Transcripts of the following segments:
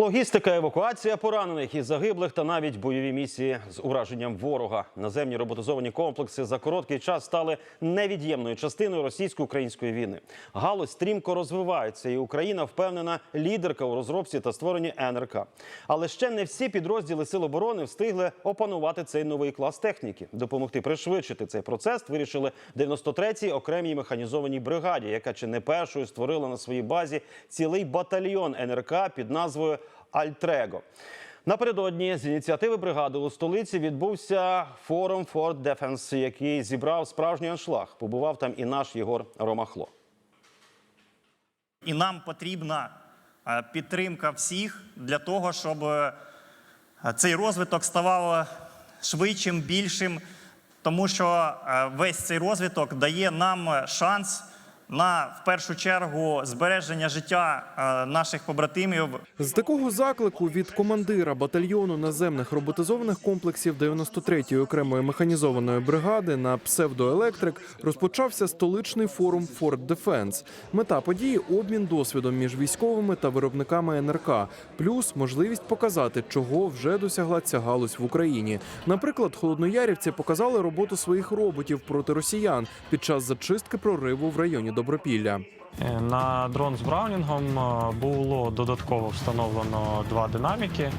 Логістика, евакуація поранених і загиблих та навіть бойові місії з ураженням ворога. Наземні роботизовані комплекси за короткий час стали невід'ємною частиною російсько-української війни. Галузь стрімко розвивається, і Україна впевнена лідерка у розробці та створенні НРК. Але ще не всі підрозділи Сил оборони встигли опанувати цей новий клас техніки. Допомогти пришвидшити цей процес вирішили 93-й окремій механізованій бригаді, яка чи не першою створила на своїй базі цілий батальйон НРК під назвою Альтрего. Напередодні з ініціативи бригади у столиці відбувся форум Ford Defense, який зібрав справжній аншлаг. Побував там і наш Єгор Ромахло. І нам потрібна е, підтримка всіх для того, щоб е, цей розвиток ставав швидшим, більшим, тому що е, весь цей розвиток дає нам шанс на в першу чергу збереження життя е, наших побратимів, З такого заклику від командира батальйону наземних роботизованих комплексів 93-ї окремої механізованої бригади на псевдоелектрик розпочався столичний форум Ford Defense. Мета події обмін досвідом між військовими та виробниками НРК, плюс можливість показати, чого вже досягла ця галузь в Україні. Наприклад, холодноярівці показали роботу своїх роботів проти росіян під час зачистки прориву в районі Добропілля. Е, На дрон з Браунінгом е, було додатково встановлено два динаміки.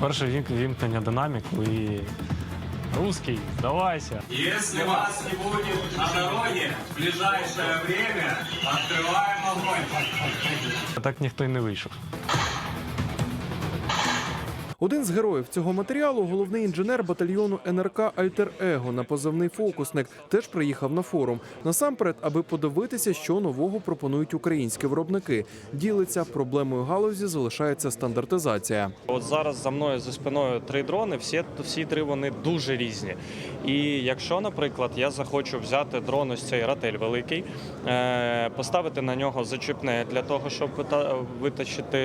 Перше вім- вімкнення динаміку і русський, здавайся. Если вас не будет на дороге в ближайшее время, открываем огонь. Так ніхто й не вийшов. Один з героїв цього матеріалу, головний інженер батальйону НРК Альтер Его на позивний фокусник, теж приїхав на форум. Насамперед, аби подивитися, що нового пропонують українські виробники. Ділиться проблемою галузі залишається стандартизація. От зараз за мною за спиною три дрони, всі, всі три вони дуже різні. І якщо, наприклад, я захочу взяти дрон ось цей ратель великий, е, поставити на нього зачіпне для того, щоб вита- витащити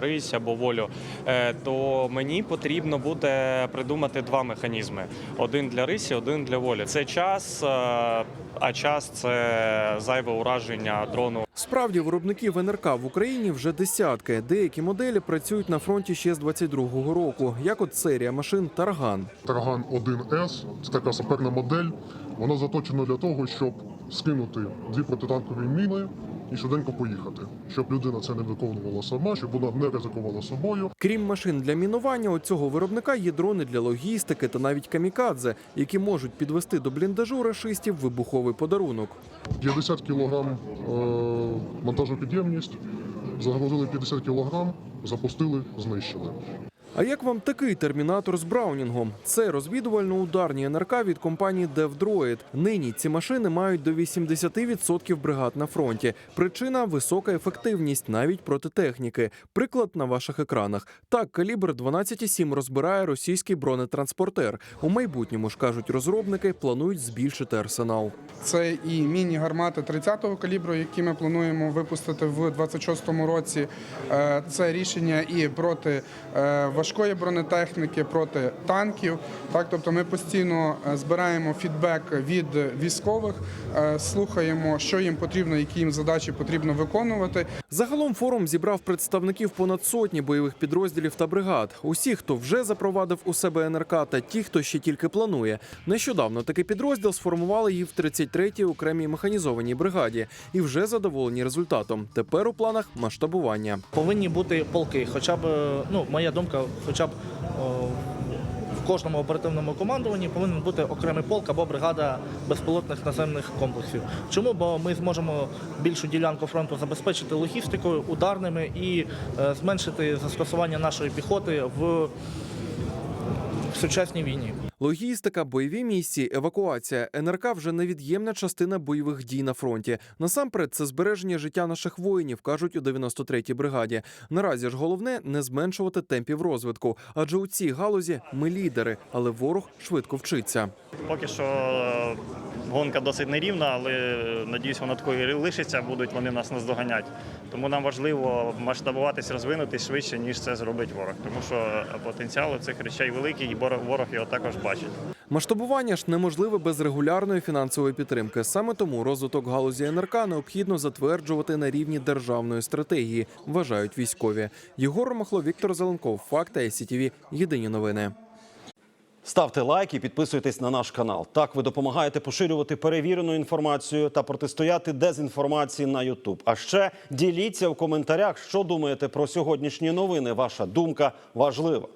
рись або волю, е, то мені потрібно буде придумати два механізми: один для рисі, один для волі. Це час, е, а час це зайве ураження дрону. Справді, виробників НРК в Україні вже десятки. Деякі моделі працюють на фронті ще з 22-го року, як от серія машин Тарган. Тарган 1С це така саперна модель. Вона заточена для того, щоб скинути дві протитанкові міни і швиденько поїхати, щоб людина це не виконувала сама, щоб вона не ризикувала собою. Крім машин для мінування, у цього виробника є дрони для логістики та навіть камікадзе, які можуть підвести до бліндажу рашистів вибуховий подарунок. 50 кг монтажопідємність, загрузили 50 кг, запустили, знищили. А як вам такий термінатор з Браунінгом? Це розвідувально-ударні НРК від компанії DevDroid. Нині ці машини мають до 80% бригад на фронті. Причина висока ефективність навіть проти техніки. Приклад на ваших екранах. Так, калібр 12,7 розбирає російський бронетранспортер. У майбутньому ж кажуть розробники, планують збільшити арсенал. Це і міні-гармати 30-го калібру, які ми плануємо випустити в 26-му році. Е, Це рішення і проти е, важкої бронетехніки, проти танків. Так, тобто ми постійно е, збираємо фідбек від військових, е, слухаємо, що їм потрібно, які їм задачі потрібно виконувати. Загалом форум зібрав представників понад сотні бойових підрозділів та бригад. Усі, хто вже запровадив у себе НРК, та ті, хто ще тільки планує. Нещодавно такий підрозділ сформували і в 33-й окремій механізованій бригаді, і вже задоволені результатом. Тепер у планах масштабування. повинні бути полки. Хоча б, ну, моя думка, хоча б в кожному оперативному командуванні повинен бути окремий полк або бригада безпілотних наземних комплексів. Чому? Бо ми зможемо більшу ділянку фронту забезпечити логістикою, ударними і е, зменшити застосування нашої піхоти в в сучасній війні. Логістика, бойові місії, евакуація НРК вже невід'ємна частина бойових дій на фронті. Насамперед, це збереження життя наших воїнів, кажуть у 93-й бригаді. Наразі ж головне не зменшувати темпів розвитку, адже у цій галузі ми лідери, але ворог швидко вчиться. Поки що е, гонка досить нерівна, але надіюсь, вона такою і лишиться, будуть вони нас наздоганяти. Тому нам важливо масштабуватись, розвинутись швидше, ніж це зробить ворог. Тому що е, потенціал цих речей великий, і ворог його також бачить. Масштабування ж неможливе без регулярної фінансової підтримки. Саме тому розвиток галузі НРК необхідно затверджувати на рівні державної стратегії, вважають військові. Єгор Ромахло, Віктор Зеленков, Факти СІТВ. Єдині новини. Ставте лайк і підписуйтесь на наш канал. Так ви допомагаєте поширювати перевірену інформацію та протистояти дезінформації на YouTube. А ще діліться в коментарях, що думаєте про сьогоднішні новини. Ваша думка важлива.